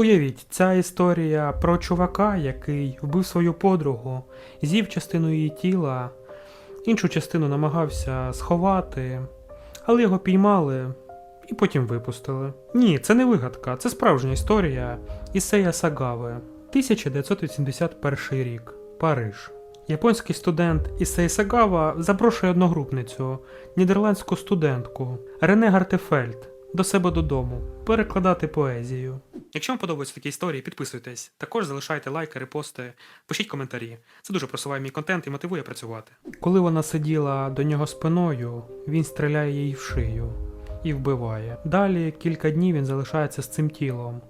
Уявіть, ця історія про чувака, який вбив свою подругу, з'їв частину її тіла, іншу частину намагався сховати, але його піймали і потім випустили. Ні, це не вигадка, це справжня історія Ісея Сагави, 1981 рік, Париж. Японський студент Ісей Сагава запрошує одногрупницю, нідерландську студентку Рене Гартефельд до себе додому перекладати поезію. Якщо вам подобаються такі історії, підписуйтесь. Також залишайте лайки, репости, пишіть коментарі. Це дуже просуває мій контент і мотивує працювати. Коли вона сиділа до нього спиною, він стріляє їй в шию і вбиває. Далі кілька днів він залишається з цим тілом.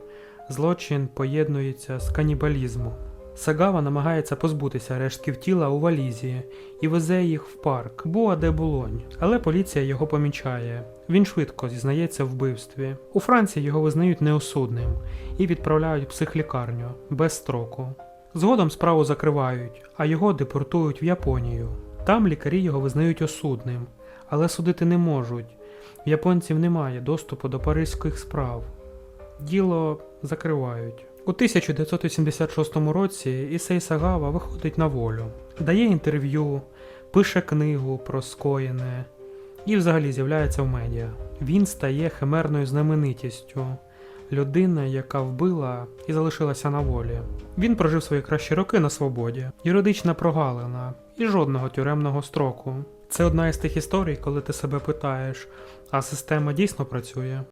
Злочин поєднується з канібалізмом. Сагава намагається позбутися рештків тіла у валізі і везе їх в парк Буа де Булонь, але поліція його помічає. Він швидко зізнається в вбивстві. У Франції його визнають неосудним і відправляють в психлікарню без строку. Згодом справу закривають, а його депортують в Японію. Там лікарі його визнають осудним, але судити не можуть. В японців немає доступу до паризьких справ. Діло закривають. У 1986 році Ісей Сагава виходить на волю, дає інтерв'ю, пише книгу про скоєне і взагалі з'являється в медіа. Він стає химерною знаменитістю, людина, яка вбила і залишилася на волі. Він прожив свої кращі роки на свободі, юридична прогалина і жодного тюремного строку. Це одна із тих історій, коли ти себе питаєш, а система дійсно працює.